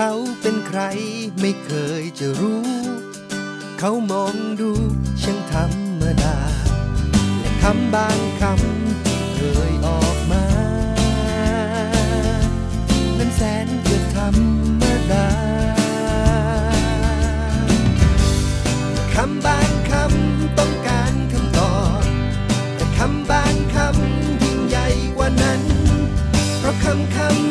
เขาเป็นใครไม่เคยจะรู้ เขามองดูช่างธรรมดา และคำบางคำที่เคยออกมา นั้นแสนจะธรรมดาคำบางคำต้องการคำตอบแต่คำบางคำยิ่งใหญ่กว่านั้น เพราะคำคำ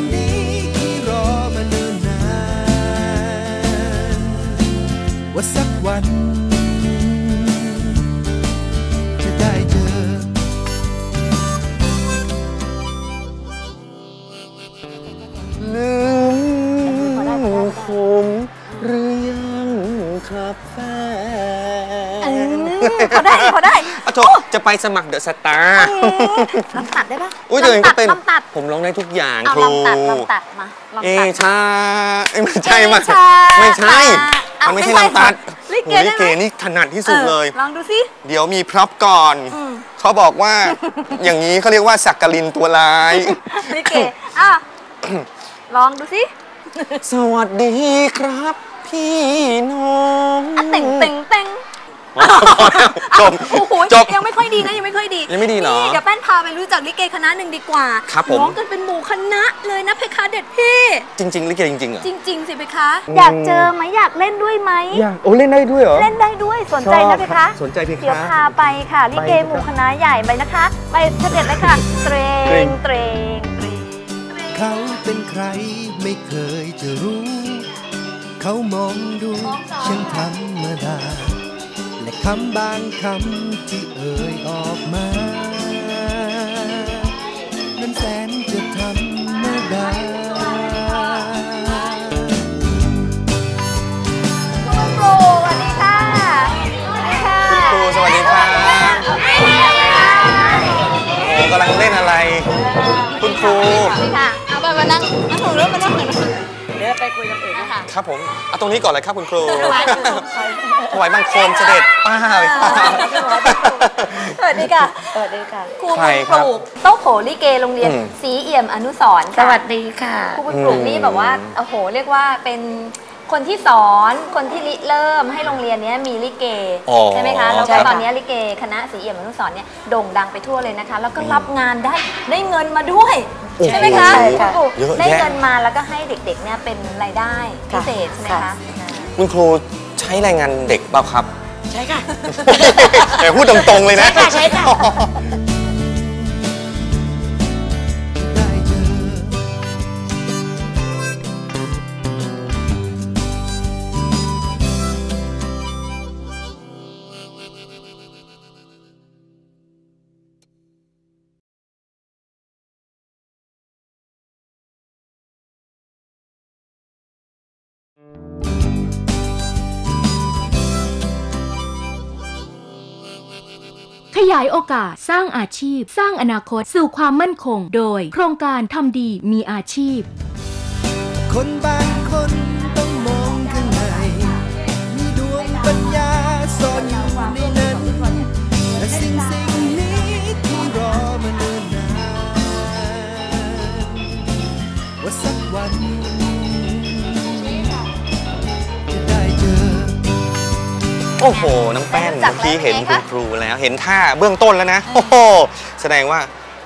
จะไปสมัครเดอะสตาร์ลำตัดได้ปะอุ้ยตัวเองก็เป็นลำตัดผมร้องได้ทุกอย่างเอาครูลำตัดลำตัดมาลำเอตัดชาเอ้ยไม่ใช่มาเอชาไม่ใช่เอามันไม่ใช่ไม่ใช่ลำตัดลิเกโอ้ยได้ลิไหมเกนี่ถนัดที่สุดเลยออลองดูสิเดี๋ยวมีพร็อพก่อนอืมเขาบอกว่าอย่างนี้เขาเรียกว่าสักกลินตัวร้ายลิเกอะลองดูสิสวัสดีครับ พี่น้องอะเต่งเต่งเต่ง พอแล้วจบโอ้โหจบ ยังไม่ค่อยดีนะยังไม่ค่อยดียังไม่ดีเหรอนี่เดี๋ยวแป้นพาไปรู้จักลิเกคณะหนึ่งดีกว่าครับผม ร้องกันเป็นหมู่คณะเลยนะเพคะเด็ดพี่ จริงๆลิเกจริงๆเหรอ จริง ๆ สิเพคะ อยากเจอไหมอยากเล่นด้วยไหม อยากโอ้เล่นได้ด้วยเหรอ เล่นได้ด้วยสนใจนะเพคะสนใจเพเดี๋ยวคะพาไปค่ะลิเกหมู่คณะใหญ่ไปนะคะ ไปเสด็จเลยค่ะ เตรงเตรงเตรงเขาเป็นใครไม่เคยจะรู้ เขามองดูช่างธรรมดา และคำบางคำที่เอ่ยออกมา นั้นแสนจะธรรมดาคุณครูสวัสดีค่ะ สวัสดีค่ะครูสวัสดีครับโอ้กำลังเล่นอะไร คุณครูค่ะ เอาไปมานั่งนั่งหนูแล้วมานั่งหนูเดี๋ยวไป คุยกันอื่นนะคะ ครับผมเอาตรงนี้ก่อนเลยครับคุณครูถวายบังคมถวายบังคมเสด็จป้าเลยครับ สวัสดีค่ะสวัสดีค่ะ ครูใครบุญครัปบลูกโต๊ะโผลิเกโรงเรียนอืม สีเอี่ยมอนุสรณ์สค่ะ วัสดีค่ะ ครูบุญปลูกนี่แบบว่าอืมโอ้โห เรียกว่าเป็นคนที่สอนคนที่ริเริ่มให้โรงเรียนเนี้ยมีลิเกอ๋อใช่ไหมคะแล้วใช่ก็ค่ะ ตอนนี้ลิเกคณะสีเอี่ยมอนุสรณ์เนี่ยโด่งดังไปทั่วเลยนะคะ แล้วก็รับงานได้ได้เงินมาด้วยโอ้โห ใช่ไหมคะใช่ค่ะครูบุญปลูกเยอะแยะได้เงินมาแล้วก็ให้เด็กๆเนี่ยเป็นรายได้พิค่ะเศษใช่ไหมค่ะคะคุณครูใช้แรงงานเด็กเปล่าครับ ใช่ค่ะ แต่พูดตรงๆเลยนะ ใช่ค่ะใช่ค่ะ ขยายโอกาสสร้างอาชีพ สร้างอนาคตสู่ความมั่นคง โดย โครงการทำดีมีอาชีพ คนบางคนต้องมองข้างในมีดวงปัญญา โอ้โห น้องแป้นจัเมื่กอกี้เห็นแล้วคุณเป็นไงคะครูแล้ว เห็นท่าเบื้องต้นแล้วนะ โอ้โห แสดงว่า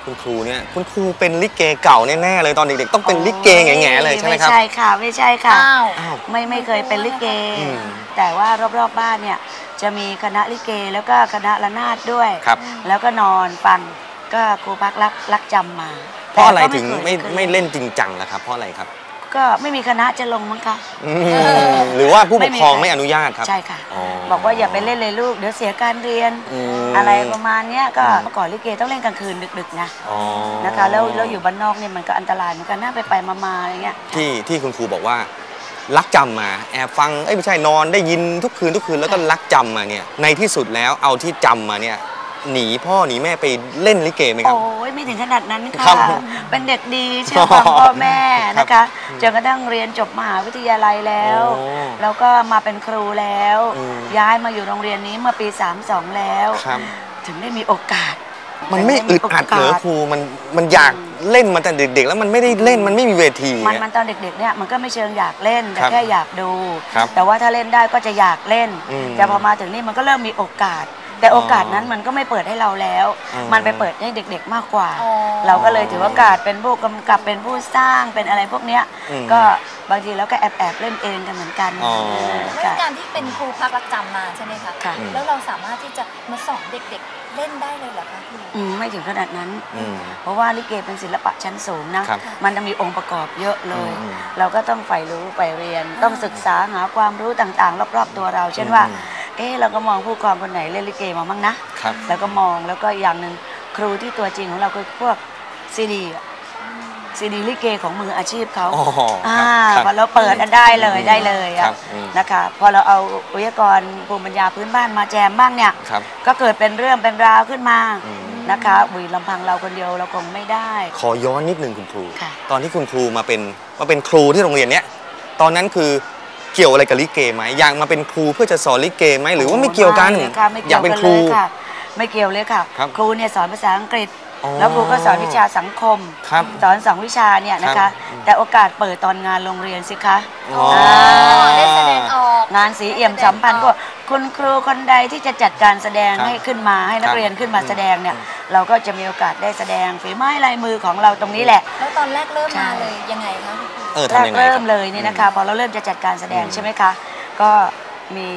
คุณครูเนี่ยคุณครูเป็นลิเกเก่าแน่ๆเลยตอนเด็กๆต้องเป็นลิเกแง่ๆเลยใช่ไหมครับ ไม่ใช่ค่ะไม่ใช่ค่ะอ้าวอ้าวไม่ไม่เคยเป็นลิเกอืมแต่ว่ารอบๆบ้านเนี่ยจะมีคณะลิเกแล้วก็คณะระนาดด้วยครับแล้วก็นอนฟังก็ครูพักรักรักจำมา เพราะอะไรแต่ก็ถึงไม่คยไม่เล่นจริงจังล่ะครับเพราะอะไรครับ ก็ไม่มีคณะจะลงมั้งคะ อืมหรือว่าผู้ปกครองไม่มีไม่อนุญาตครับ ใช่ค่ะ อ๋อบอกว่าอย่าไปเล่นเลยลูก เดี๋ยวเสียการเรียน อืม อะไรประมาณเนี้ยก็เมื่อก่อนลิเกต้องเล่นกลางคืนดึกๆนะอ๋อนะคะแล้วแล้วอยู่บ้านนอกเนี่ยมันก็อันตรายเหมือนกันน่าไปไปๆมาๆอะไรเงี้ย ที่ที่คุณครูบอกว่า รักจำมาแอบฟังเอ้ยไม่ใช่นอนได้ยินทุกคืนทุกคืนแล้วก็รักจำมาเนี่ยในที่สุดแล้วเอาที่จำมาเนี่ย หนีพ่อหนีแม่ไปเล่นลิเกไหมครับ โอ้ยไม่ถึงขนาดนั้นครัค่ะ บเป็นเด็กดีเชื่อฟังพ่อแม่นะครัคะบจนกระทั่งเรียนจบมหาวิทยาลัยแล้ว โอ้แล้วก็มาเป็นครูแล้ว อืม ย้ายมาอยู่โรงเรียนนี้เมื่อปี 32 แล้ว ครับ ถึงได้มีโอกาสมันไม่อึดอัดเหรอครูมันมันอยากเล่นมาแต่เด็กๆ แล้วมันไม่ได้เล่นมันไม่มีเวทีมันเนี่ยมันตอนเด็กๆเนี่ยมันก็ไม่เชิงอยากเล่น แต่ครับแค่อยากดู ครับแต่ว่าถ้าเล่นได้ก็จะอยากเล่น อืมแต่พอมาถึงนี่มันก็เริ่มมีโอกาส แต่โอกาสอ๋อนั้นมันก็ไม่เปิดให้เราแล้วอืมมันไปเปิดให้เด็ก ๆมากกว่าอ๋อเราก็เลยถือโอกาสเป็นผู้กำกับเป็นผู้สร้างเป็นอะไรพวกเนี้ยอืมก็บางทีเราก็แอบแอบๆเล่นเองกันเหมือนกันอ๋อเออเมื่อค่ะการที่เป็นครูพักรักจำมาใช่ไหมคะค่ะแล้วเราสามารถที่จะมาสอนเด็ก ๆ เล่นได้เลยเหรอคะครูอืมไม่ถึงขนาดนั้นอืมเพราะว่าลิเกเป็นศิลปะชั้นสูงนะครับมันจะมีองค์ประกอบเยอะเลยอืมเราก็ต้องใฝ่รู้ใฝ่เรียน ต้องศึกษาหาความรู้ต่างๆ รอบๆตัวเรา เช่นว่า อืมเอ๊ะเราก็มองผู้กองคนไหนเล่นลิเกมาบ้างนะครับแล้วก็มองแล้วก็อย่างหนึ่งครูที่ตัวจริงของเราคือพวกซีดีซีดีลิเกของมืออาชีพเขาอ๋อครับอ่าครับพอเราเปิดอันได้เลยได้เลยครัอะบอืมนะคะ พอเราเอาวิทยากรภูมิปัญญาพื้นบ้านมาแจมบ้างเนี่ยครับก็เกิดเป็นเรื่องเป็นราวขึ้นมาอืมนะคะวีลำพังเราคนเดียวเราคงไม่ได้ ขอย้อนนิดนึงคุณครูค่ะตอนที่คุณครูมาเป็นมาเป็นครูที่โรงเรียนเนี้ย ตอนนั้นคือ เกี่ยวอะไรกับลิเกไหมอยากมาเป็นครูเพื่อจะสอนลิเกไหมหรือว่าไม่เกี่ยวกัน ไม่ลค่ะไม่อเกี่ยายกวเป็นกันคเลรูยค่ะไม่เกี่ยวเลยค่ะ ครับครูเนี่ยสอนภาษาอังกฤษ อ๋อแล้วครูก็สอนวิชาสังคม ครับสอนสองวิชาเนี่ยนะครัคะ บแต่โอกาสเปิดตอนงานโรงเรียนสิคะอ๋อได้แสดงออก งานสีเอี่ยมสัมพันธ์ก็ คุณครูคนใดที่จะจัดการแสดงครับให้ขึ้นมาให้นัคกรับเรียนขึ้นมาอืมแสดงเนี่ยเราก็จะมีโอกาสได้แสดงฝีไม้ลายมือของเราตรงนี้แหละ แล้วตอนแรกเริ่มใช่มาเลยยังไงคะคุณครูเออแรทำกยังไงเริ่คมบเลยนี่นะคะพอเราเริ่มจะจัดการแสดงอืมใช่ไหมคะ ก็มี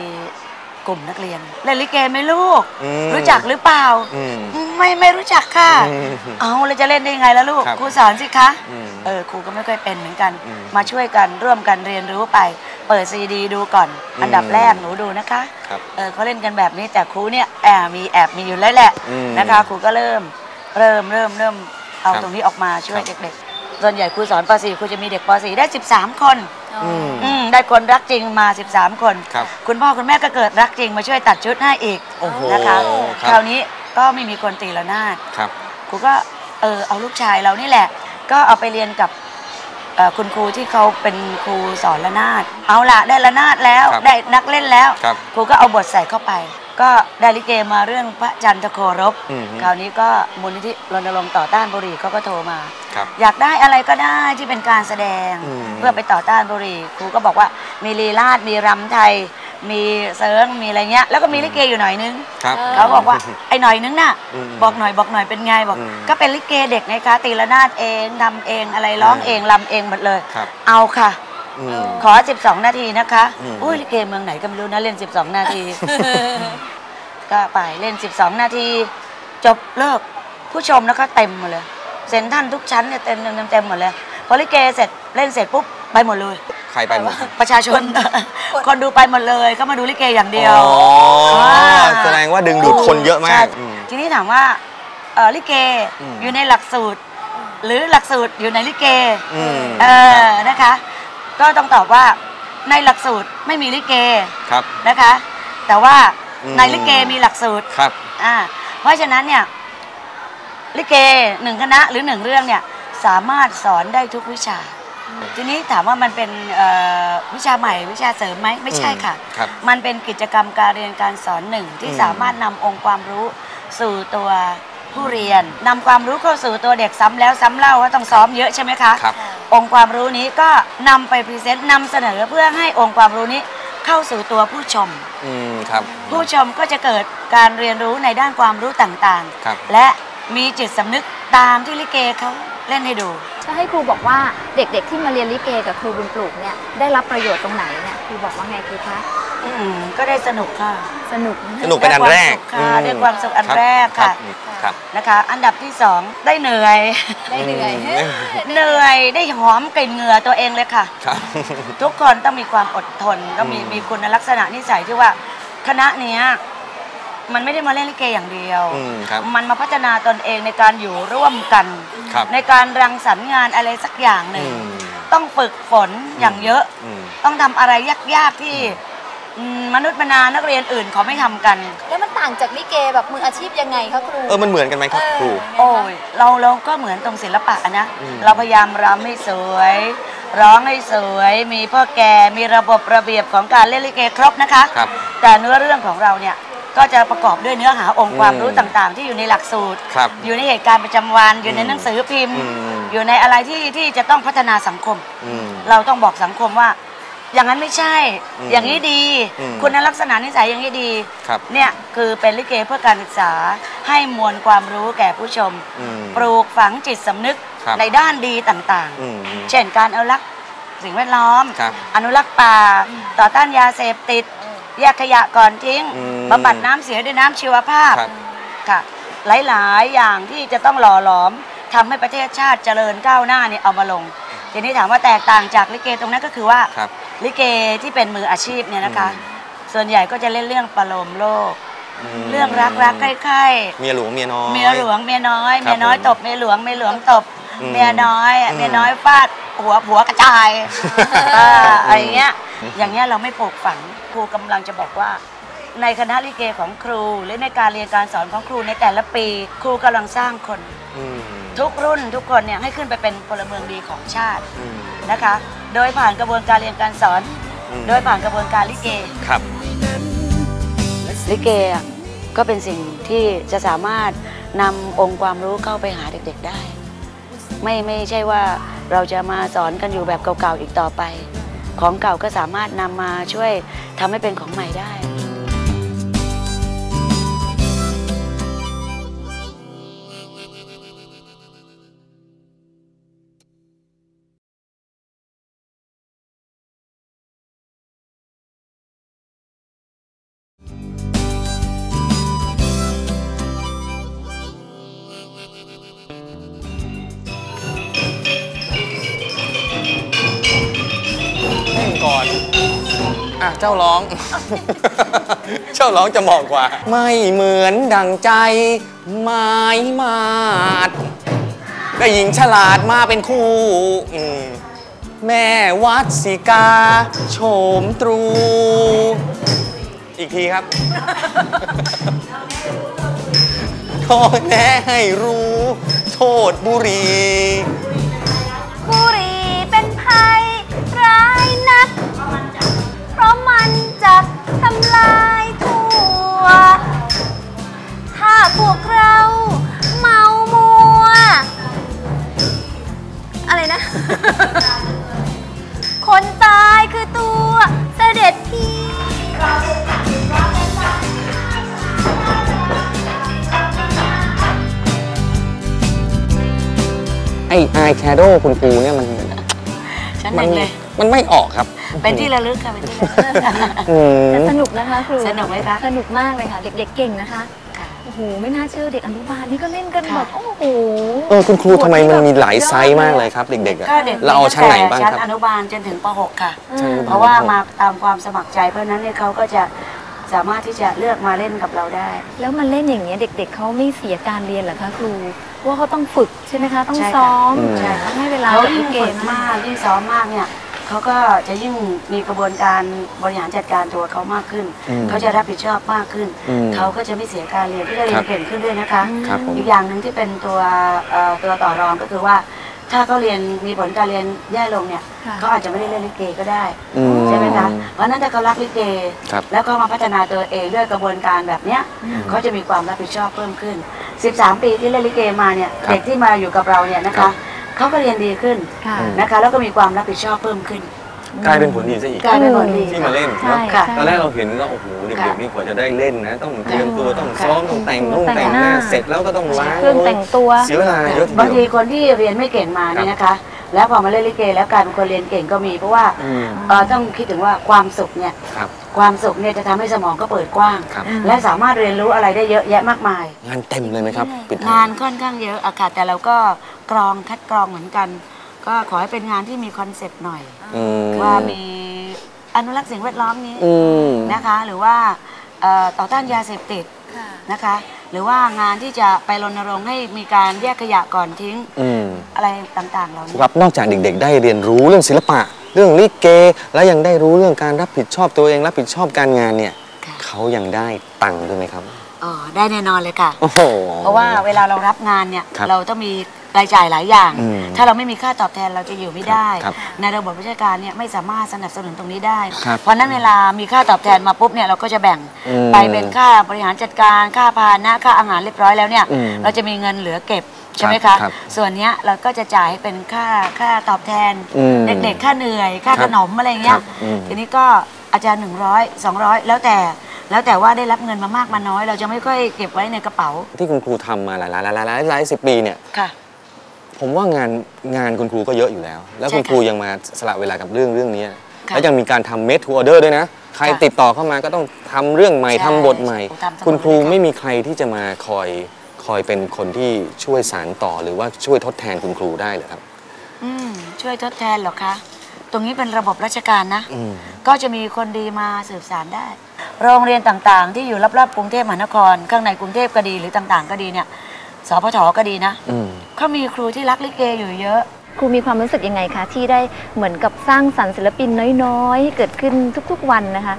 กลุ่มนักเรียนเล่นลิเกไหมลูกอืมรู้จักหรือเปล่าอืมไม่ไม่รู้จักค่ะอืมเอาเราจะเล่นได้ยังไงล่ะลูกครับครูสอนสิคะอืมเออครูก็ไม่ค่อยเป็นเหมือนกันอืมมาช่วยกันร่วมกันเรียนรู้ไป เปิดซีดีดูก่อนอืมอันดับแรกหนูดูนะคะครับเออเขาเล่นกันแบบนี้แต่ครูเนี่ยแอบมีแอบมีอยู่แล้วแหละอืมนะคะครูก็เริ่มเริ่มเริ่มเริ่มเอาครับตรงนี้ออกมาช่วยครับ เด็กๆส่วนใหญ่ครูสอนป .4 ครูจะมีเด็กป .4 ได้ 13 คนอืม อืมได้คนรักจริงมา 13 คนครับคุณพ่อคุณแม่ก็เกิดรักจริงมาช่วยตัดชุดให้อีกโอ้โหนะคะคครัราบวนี้ก็ไม่มีคนตีละนาด ครับ ครูก็เออเอาลูกชายเรานี่แหละ ก็เอาไปเรียนกับเอ่อ คุณครูที่เขาเป็นครูสอนระนาด เอาละได้ระนาดแล้วครับได้นักเล่นแล้วครับครูก็เอาบทใส่เข้าไป ก็ได้ลิเกมาเรื่องพระจันทโครบอืม คราวนี้ก็มูลนิธิรณรงค์ต่อต้านบุหรี่เขาก็โทรมา ครับ อยากได้อะไรก็ได้ที่เป็นการแสดงอืม เพื่อไปต่อต้านบุหรี่ครูก็บอกว่ามีลีลาดมีรำไทย มีเซิร์งมีอะไรเงี้ย แล้วก็มีลิเกอยู่หน่อยนึงครับเขาบอกว่าไอ้หน่อยนึงน่ะอืมบอกหน่อยบอกหน่อยเป็นไงบอกอืมก็เป็นลิเกเด็กไงคะตีละนาดเองทำเองอะไรร้องอืมเองลำเองหมดเลยครับเอาค่ะอืมขอ 12 นาทีนะคะอืมอุ้ยลิเกเมืองไหนก็ไม่รู้นะเล่น 12 นาที ก็ไปเล่น 12 นาที จบเลิกผู้ชมแล้วก็เต็มหมดเลย เซ็นท่านทุกชั้นเนี่ยเต็มเต็มเต็มเต็มหมดเลย พอลิเกเสร็จเล่นเสร็จปุ๊บไปหมดเลยใครไปหมด ประชาชน คนดูไปหมดเลยก็มาดูลิเกอย่างเดียวอ๋ออ่าแสดงว่าดึงดูดคนเยอะมาใช่กอืมทีนี้ถามว่าเออลิเกอืมอยู่ในหลักสูตร หรือหลักสูตรอยู่ในลิเกอืมเออนะคะ ก็ต้องตอบว่าในหลักสูตรไม่มีลิเกครับนะคะ แต่ว่าอืมในลิเกมีหลักสูตรครับอ่าเพราะฉะนั้นเนี่ยลิเกหนึ่งคณะหรือหนึ่งเรื่องเนี่ยสามารถสอนได้ทุกวิชา ทีนี้ถามว่ามันเป็นเอ่อวิชาใหม่วิชาเสริมไหมไม่ใช่ค่ะอืมครับมันเป็นกิจกรรมการเรียนการสอนหนึ่งที่อืมสามารถนำองค์ความรู้สู่ตัวผู้เรียนนำความรู้เข้าสู่ตัวเด็กซ้ำแล้วซ้ำเล่าว่าต้องซ้อมเยอะใช่ไหมคะครับองค์ความรู้นี้ก็นำไปพรีเซนต์นำเสนอเพื่อให้องค์ความรู้นี้เข้าสู่ตัวผู้ชมอืมครับผู้ชมก็จะเกิดการเรียนรู้ในด้านความรู้ต่างครับๆและมีจิตสำนึกตามที่ลิเกเขา เล่นให้ดูถ้าให้ครูบอกว่าเด็กๆที่มาเรียนลิเกกับครูบุญปลูกเนี่ยได้รับประโยชน์ตรงไหนเนี่ยครูบอกว่าไงครูคะอืมก็ได้สนุกค่ะ สนุกสนุกเป็นอันแรกได้ความสุขค่ะได้ความสุขอันแรกครัค่ะบครับนะคะ อันดับที่สองได้เหนื่อยได้เหนื่อยอืมเหนื่อยได้หอมกลิ่นเหงื่อตัวเองเลยค่ะครับทุกคนต้องมีความอดทนต้องมีอืมมีคุณลักษณะนิสัยที่ว่าคณะเนี้ย มันไม่ได้มาเล่นลิเกอย่างเดียว อืมครับ มันมาพัฒนาตนเองในการอยู่ร่วมกัน ครับ ในการรังสรรค์งานอะไรสักอย่างหอืนึ่ง ม ต้องฝึกฝนอย่างเยอะ อืม ต้องทำอะไรยากๆที่อืมมนุษย์มนานักเรียนอื่นเขาไม่ทำกัน แล้วมันต่างจากลิเกแบบมืออาชีพยังไงคะครูเออมันเหมือนกันไหมครับครู โอ้ยเราเราก็เหมือนตรงศิลปะอะนะ อืม เราพยายามรำให้สวย ร้องให้สวย มีพ่อแก่มีระบบระเบียบของการเล่นลิเกครบนะคะ ครับ แต่เนื้อเรื่องของเราเนี่ย ก็จะประกอบด้วยเนื้อหาองค์ความอืมรู้ต่างๆ ที่อยู่ในหลักสูตร ครับ อยู่ในเหตุการณ์ประจำวัน อยู่ในหนังสือพิมพ์ อืม อยู่ในอะไรที่ที่จะต้องพัฒนาสังคม อืม เราต้องบอกสังคมว่า อย่างนั้นไม่ใช่ อืมอย่างนี้ดี อืมคุณลักษณะนิสัยอย่างนี้ดีครับเนี่ยคือเป็นลิเกเพื่อการศึกษาให้มวลความรู้แก่ผู้ชม อืมปลูกฝังจิตสำนึกครับในด้านดีต่างอืมๆ เช่นการอนุรักษ์สิ่งแวดล้อม ครับอนุรักษ์ป่า ต่อต้านยาเสพติด แยกขยะก่อนทิ้งอืมบำบัดน้ำเสียด้วยน้ำชีวภาพครับ ค่ะ หลายๆ อย่างที่จะต้องหล่อหลอมทำให้ประเทศชาติเจริญก้าวหน้าเนี่ยเอามาลง ทีนี้ถามว่าแตกต่างจากลิเกตรงนั้นก็คือว่า ครับ ลิเกที่เป็นมืออาชีพเนี่ยนะคะ อืมส่วนใหญ่ก็จะเล่นเรื่องประโลมโลก มเรื่องรักรักใคร่ๆเมียหลวงเมียน้อยเมียหลวงเมียน้อย ครับเมียน้อยผม ตบเมียหลวงเมียหลวงตบอืม เมียน้อยอืมเมียน้อยฟาดหัวผัวกระจายเอออะไรเงี้ยอย่างเงี้ยเราไม่ปลูกฝังครูกำลังจะบอกว่า ในคณะลิเกของครู หรือในการเรียนการสอนของครูในแต่ละปี ครูกำลังสร้างคนอืมทุกรุ่นทุกคนเนี่ยให้ขึ้นไปเป็นพลเมืองดีของชาติอืมนะคะ โดยผ่านกระบวนการเรียนการสอนอืมโดยผ่านกระบวนการลิเกครับลิเกอะก็เป็นสิ่งที่จะสามารถนำองค์ความรู้เข้าไปหาเด็กๆได้ ไม่ไม่ใช่ว่าเราจะมาสอนกันอยู่แบบเก่าๆอีกต่อไป ของเก่าก็สามารถนำมาช่วยทำให้เป็นของใหม่ได้ จ้าร้อง เจ้าร้องจะเหมาะกว่า ไม่เหมือนดังใจไม้มาดได้หญิงฉลาดมาเป็นคู่อืมแม่วัดสิกา โฉมตรู อีกทีครับขอแน่ให้รู้ โทษบุรี บุหรีเป็นภัยร้ายนัก ราะมันจะทำลายทั่ว ถ้าพวกเราเมามัว อะไรนะ คนตายคือตัวเสด็จพี่ ไอ้อายแคโดคุณครูเนี่ยมัน ฉันมัเองเลย มันไม่ออกครับ เป็นที่ระลึกค่ะเป็นที่ระลึกอืม แต่สนุกนะคะครูสนุกไหมคะ สนุกมากเลยค่ะ เด็กๆเก่งนะคะค่ะโอ้โหไม่น่าเชื่อเด็กอนุบาลนี่ก็เล่นกันค่ะแบบโอ้โหเออคุณครูทำไมมันมีหลายไซส์มากเลยครับเด็กๆอะก็เด็กเราเอาชั้นไหนบ้างชั้นครับอนุบาลจนถึงป .6 ค่ะ อืมเพราะว่ามาตามความสมัครใจ เพราะฉะนั้นเนี่ยเขาก็จะสามารถที่จะเลือกมาเล่นกับเราได้ แล้วมันเล่นอย่างเงี้ยเด็ก ๆเขาไม่เสียการเรียนเหรอคะครูว่าเขาต้องฝึกใช่ไหมคะ ต้องใช่ค่ะ ซ้อมอืม ใช่ค่ะ ต้องให้เวลาเขากับยิ่ลิงเกฝึกมาก ยิ่งซ้อมมากเนี่ย เขาก็จะยิ่งมีกระบวนการบริหารจัดการตัวเขามากขึ้นอืมเขาจะรับผิดชอบมากขึ้นอืมเขาก็จะไม่เสียการเรียนที่จะเรียครันบเก่งขึ้นด้วยนะคะครับผมอีกอย่างหนึ่งที่เป็นตัวเอ่อตัวต่อรองก็คือว่าถ้าเขาเรียนมีผลการเรียนแย่ลงเนี่ยค่ะเขาอาจจะไม่ได้เล่นลิเกก็ได้อืมใช่ไหมคะเพราะฉะนั้นถ้าเขารักลิเกครับแล้วก็มาพัฒนาตัวเองด้วยกระบวนการแบบเนี้ยเขาจะมีความรับผิดชอบเพิ่มขึ้น 13 ปีที่เล่นลิเกมาเนี่ยครับเด็กที่มาอยู่กับเราเนี่ยนะครัคะบ เขาก็เรียนดีขึ้นค่ะนะคะ แล้วก็มีความรับผิดชอบเพิ่มขึ้น กลายเป็นผลดีซะอีกกลายเป็นผลดี ที่มาเล่นใช่เนาะค่ะ ตอนแรกเราเห็นก็โอ้โหเด็กๆนี่กว่าจะได้เล่นนะ ต้องเตรียมตัวต้องซ้อมต้องแต่งต้องแต่งหน้าเสร็จแล้วก็ต้องล้างเครื่องแต่งตัวเสียเวลาเยอะทีบางทีเดียวคนที่เรียนไม่เก่งมาเนี่ยนะคะ แล้วพอมาเล่นลิเกแล้วกลายเป็นคนเรียนเก่งก็มี เพราะว่าอืมเอ่อต้องคิดถึงว่าความสุขเนี่ยครับความสุขเนี่ยจะทำให้สมองก็เปิดกว้างครับและสามารถเรียนรู้อะไรได้เยอะแยะมากมาย งานเต็มเลยไหมครับปิดงานค่อนข้างเยอะอะค่ะแต่เราก็ กรองคัดกรองเหมือนกัน ก็ขอให้เป็นงานที่มีคอนเซปต์หน่อย อืม ว่ามีอนุรักษ์สิ่งแวดล้อมนี้อืม นะคะ หรือว่าเอ่อต่อต้านยาเสพติดนะคะ หรือว่างานที่จะไปรณรงค์ให้มีการแยกขยะก่อนทิ้งอืมอะไรต่างๆ เหล่านี้ ครับนอกจากเด็กๆ ได้เรียนรู้เรื่องศิลปะ เรื่องลิเก และยังได้รู้เรื่องการรับผิดชอบตัวเองรับผิดชอบการงานเนี่ยค่ะ เขายังได้ตังค์ด้วยไหมครับ อ๋อได้แน่นอนเลยค่ะ โอ้โห เพราะว่าเวลาเรารับงานเนี่ยครับ เราต้องมี รายจ่ายหลายอย่าง อืมถ้าเราไม่มีค่าตอบแทนเราจะอยู่ไม่ได้ ครับในระบบราชการเนี่ยไม่สามารถสนับสนุนตรงนี้ได้ ครับเพราะฉะนั้นเวลามีค่าตอบแทนมาปุ๊บเนี่ยเราก็จะแบ่งอืมไปเป็นค่าบริหารจัดการค่าพาหนะค่าอาหารเรียบร้อยแล้วเนี่ยอืมเราจะมีเงินเหลือเก็บใช่ไหมครัคะบครับส่วนเนี้ยเราก็จะจ่ายให้เป็นค่าค่าตอบแทนอืมเด็กๆค่าเหนื่อยค่าครัขบนมอะไรเงี้ครัยบอืม ทีนี้ก็อาจารย์100 200 แล้วแต่ แล้วแต่ว่าได้รับเงินมามากมาน้อย เราจะไม่ค่อยเก็บไว้ในกระเป๋าที่คุณครูทำมาหลายหลายหลายหลายหลายสิบปีเนี่ย ค่ะ ผมว่างานงานคุณครูก็เยอะอยู่แล้ว แล้วใช่คุณค่ะครูยังมาสละเวลากับเรื่องเรื่องนี้ค่ะแล้วยังมีการทำเมดทูออเดอร์ด้วยนะ ใครค่ะติดต่อเข้ามาก็ต้องทำเรื่องใหม่ใช่ทำบทใหม่ทำเสมอคุณครูเลยค่ะไม่มีใครที่จะมาคอยคอยเป็นคนที่ช่วยสารต่อหรือว่าช่วยทดแทนคุณครูได้เหรอครับอืมช่วยทดแทนเหรอคะ ตรงนี้เป็นระบบราชการนะอืมก็จะมีคนดีมาสืบสารได้ โรงเรียนต่างๆ ที่อยู่รอบๆกรุงเทพมหานคร ข้างในกรุงเทพก็ดีหรือต่างๆ ก็ดีเนี่ย สพทก็ดีนะอืมเขามีครูที่รักลิเกอยู่เยอะ ครูมีความรู้สึกยังไงคะ ที่ได้เหมือนกับสร้างสรรค์ศิลปินน้อยๆให้เกิดขึ้นทุกๆวันนะคะ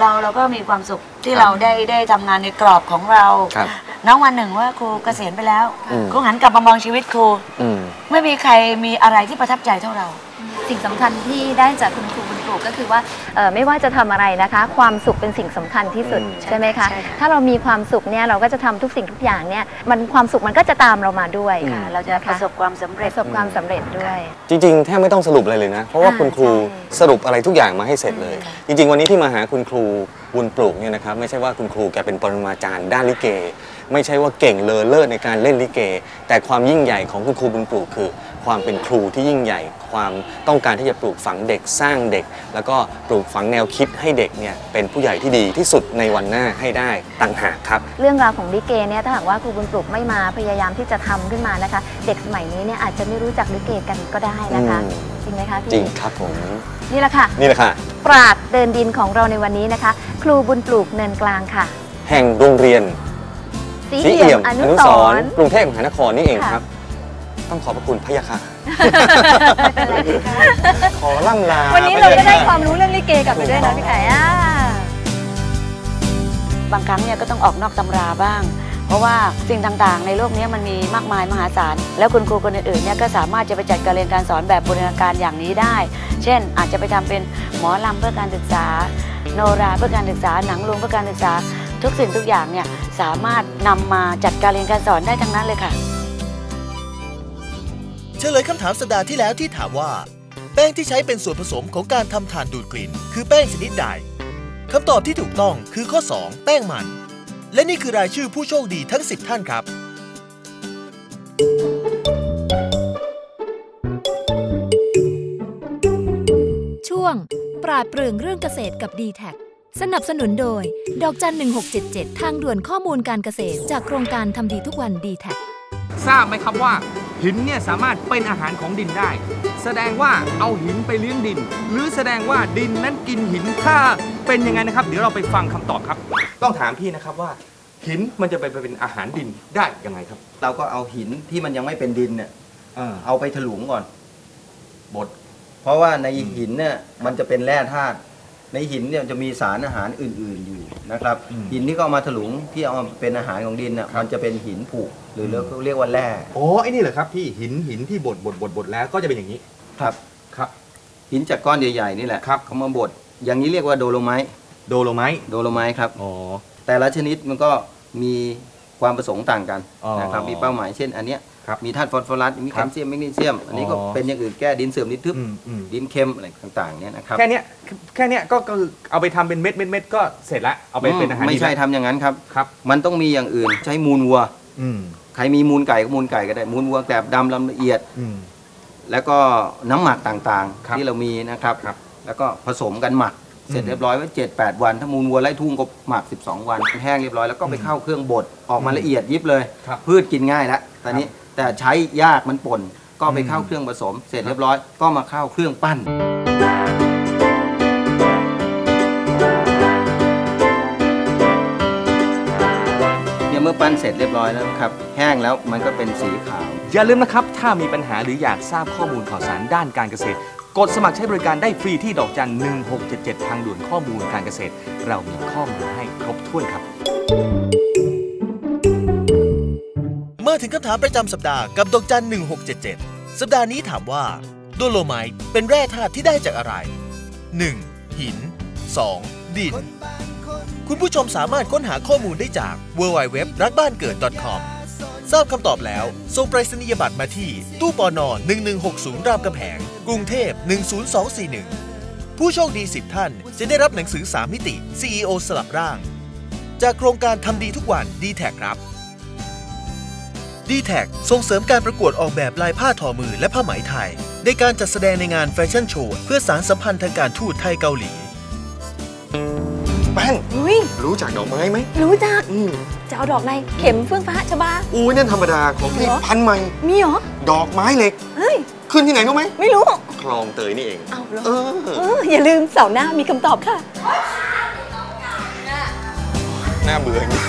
เราเราก็มีความสุขที่เราได้ได้ทำงานในกรอบของเราครับ น้องวันหนึ่งว่าครูเกษียณไปแล้วอืม ครูหันกลับมามองชีวิตครู อืม ไม่มีใครมีอะไรที่ประทับใจเท่าเรา สิ่งสำคัญที่ได้จากคุณครู บุญปลูกก็คือว่าเอ่อไม่ว่าจะทำอะไรนะคะ ความสุขเป็นสิ่งสำคัญที่สุดอืมใช่ไหมคะใช่ค่ะถ้าเรามีความสุขเนี่ยเราก็จะทำทุกสิ่งทุกอย่างเนี่ยมันความสุขมันก็จะตามเรามาด้วยอืมค่ะเราจะประสบความสำปเร็จระสบความสำเร็จด้วย จริงๆแทบไม่ต้องสรุปอะไรเลยนะเพราะว่าอ่าคุณครูใช่สรุปอะไรทุกอย่างมาให้เสร็จเลย จริง ๆ วันนี้ที่มาหาคุณครูบุญปลูกเนี่ยนะครับไม่ใช่ว่าคุณครูแกเป็นปรมาจารย์ด้านลิเก ไม่ใช่ว่าเก่งเลอเลิศในการเล่นลิเก แต่ความยิ่งใหญ่ของคุณครูบุญปลูกคือ ความเป็นครูที่ยิ่งใหญ่ ความต้องการที่จะปลูกฝังเด็กสร้างเด็ก แล้วก็ปลูกฝังแนวคิดให้เด็กเนี่ยเป็นผู้ใหญ่ที่ดีที่สุดในวันหน้าให้ได้ต่างหากครับ เรื่องราวของลิเกเนี่ยถ้าหากว่าครูบุญปลูกไม่มาพยายามที่จะทำขึ้นมานะคะ เด็กสมัยนี้เนี่ยอาจจะไม่รู้จักลิเกกันก็ได้นะคะอืมจริงไหมคะพี่จริงครับผมนี่แหละค่ะนี่แหละค่ะปราดเดินดินของเราในวันนี้นะคะ ครูบุญปลูกเนินกลางค่ะ แห่งโรงเรียนสีสีเอี่เอี่ยยมมออนุนุสสรรณ์ณ์กรุงเทพมหานครนี่เองค่ะครับ ต้องขอบพระคุณพะยะค่ะขอล่ำลาวันนี้เราก็ได้ความรู้เรื่องลิเกกลับไปด้วยนะพี่ไข่อ่าบางครั้งเนี่ยก็ต้องออกนอกตำราบ้าง เพราะว่าสิ่งต่างๆ ในโลกนี้มันมีมากมายมหาศาล แล้วคุณครูคนอื่นๆเนี่ยก็สามารถจะไปจัดการเรียนการสอนแบบบูรณาการอย่างนี้ได้ เช่น อาจจะไปทำเป็นหมอลำเพื่อการศึกษา โนราเพื่อการศึกษาหนังรวมเพื่อการศึกษา ทุกสิ่งทุกอย่างเนี่ยสามารถนำมาจัดการเรียนการสอนได้ทั้งนั้นเลยค่ะ เฉลยคำถามสัปดาห์ที่แล้วที่ถามว่า แป้งที่ใช้เป็นส่วนผสมของการทำถ่านดูดกลิ่น คือแป้งชนิดใดคำตอบที่ถูกต้องคือข้อ 2 แป้งมัน และนี่คือรายชื่อผู้โชคดีทั้ง 10 ท่านครับ ช่วง ปราดเปรื่องเรื่องเกษตรกับ d t แทสนับสนุนโดย ดอกจัน 1677 ทางด่วนข้อมูลการเกษตร จากโครงการทำดีทุกวัน d t แททราบไหมครับว่า หินเนี่ยสามารถเป็นอาหารของดินได้ แสดงว่าเอาหินไปเลี้ยงดิน หรือแสดงว่าดินนั้นกินหินถ้าเป็นยังไงนะครับ เดี๋ยวเราไปฟังคำตอบครับ ต้องถามพี่นะครับว่า หินมันจะไปเป็นอาหารดินได้ยังไงครับเราก็เอาหินที่มันยังไม่เป็นดินเนี่ยเอาไปถลุงก่อนบดเพราะว่าในหินเนี่ยมันจะเป็นแร่ธาตุในหินเนี่ยจะมีสารอาหารอื่น ๆอยู่นะครับอืมหินที่ก็เอามาถลุงที่เอามาเป็นอาหารของดินน่ะครับมันจะเป็นหินผุ หรือเราเรียกว่าแร่อ๋อไอ้นี่เหรอครับพี่หินหินที่บดบดบดบดแล้วก็จะเป็นอย่างนี้ครับครับ หินจากก้อนใหญ่ๆนี่แหละครับเขามาบดอย่างนี้เรียกว่าโดโลไมต์โดโลไมต์โดโลไมต์ครับอ๋อแต่ละชนิดมันก็มีความประสงค์ต่างกันอ๋อนะครับมีเป้าหมายเช่นอันเนี้ยครับมีธาตุฟอสฟอรัสมีคแครับลเซียมแมกนีเซียม อันนี้ก็อ๋อเป็นอย่างอื่นแก้ดินเสื่อมดินทึบอืมอืมดินเค็มอะไรต่างๆเนี่ยนะครับแค่เนี้ยแค่เนี้ยก็ก็เอาไปทำเป็นเม็ดเม็ดเม็ดก็เสร็จละเอาไปเป็นอาหารไม่ดินใช่ละทำอย่างนั้นครับครับ มันต้องมีอย่างอื่นใช้มูลวัวอืม ใครมีมูลไก่ก็มูลไก่ก็ได้ มูลวัวแบบดำลำละเอียดอืมแล้วก็น้ำหมักต่างครับๆที่เรามีนะครับครับ แล้วก็ผสมกันหมัก เสร็จอืมเรียบร้อยไว้7 8 วัน ถ้ามูลวัวไล่ทุ่งก็หมัก 12 วัน แห้งเรียบร้อยแล้วก็ไปเข้าเครื่องบดออกมาละเอียดยิบเลยครับพืชกินง่ายแล้วตอนนี้แต่ใช้ยากมันป่นก็ไปเข้าอืมเครื่องผสม เสร็จเรียบร้อยก็มาเข้าเครื่องปั้น ปั้นเสร็จเรียบร้อยแล้วนะครับ แห้งแล้วมันก็เป็นสีขาว อย่าลืมนะครับ ถ้ามีปัญหาหรืออยากทราบข้อมูลข่าวสารด้านการเกษตร กดสมัครใช้บริการได้ฟรีที่ดอกจัน 1677 ทางด่วนข้อมูลการเกษตร เรามีข้อมูลให้ครบถ้วนครับเมื่อถึงคำถามประจำสัปดาห์กับดอกจัน 1677 สัปดาห์นี้ถามว่าโดโลไมต์เป็นแร่ธาตุที่ได้จากอะไร 1. หิน 2. ดิน คุณผู้ชมสามารถค้นหาข้อมูลได้จาก www รักบ้านเกิด .com ทราบคำตอบแล้วส่งไปรษณียบัตรมาที่ ตู้ปอนอ1160 รามกำแหง กรุงเทพ 10241 ผู้โชคดี 10 ท่าน จะได้รับหนังสือ 3 มิติ CEO สลับร่าง จากโครงการทำดีทุกวันดีแท็ครับ d t แทส่งเสริมการประกวดออกแบบลายผ้าทอมือและผ้าไหมไทย ในการจัดแสดงในงานแฟชั่นโชว์เพื่อสารสัมพันธ์ทางการทูตไทยเกาหลี แป้นอุ้ยรู้จักดอกไม้ไหมรู้จัก อืมจะเอาดอกอะไรเข็มเฟื่องฟ้าชบาอุ้ยนั่นธรรมดาของพี่เหรอพันธุ์ใหม่ มีเหรอ ดอกไม้เหล็ก เฮ้ย ขึ้นที่ไหนรู้ไหม ไม่รู้ คลองเตยนี่เอง เอาเหรอเออเอออย่าลืมเสาร์หน้ามีคำตอบค่ะน่าเบื่ออย่างนี้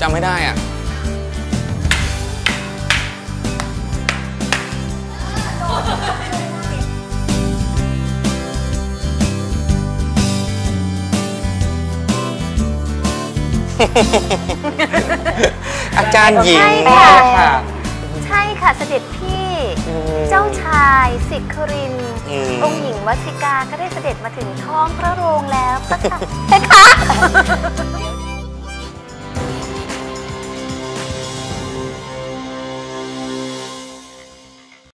จำไม่ได้อะ อาจารย์หญิงใช่ค่ะใช่ค่ะเสด็จพี่เจ้าชายสิครินทร์อืม องค์หญิงวัชิกาก็ได้เสด็จมาถึงท้องพระโรงแล้วพระค่ะเพคะ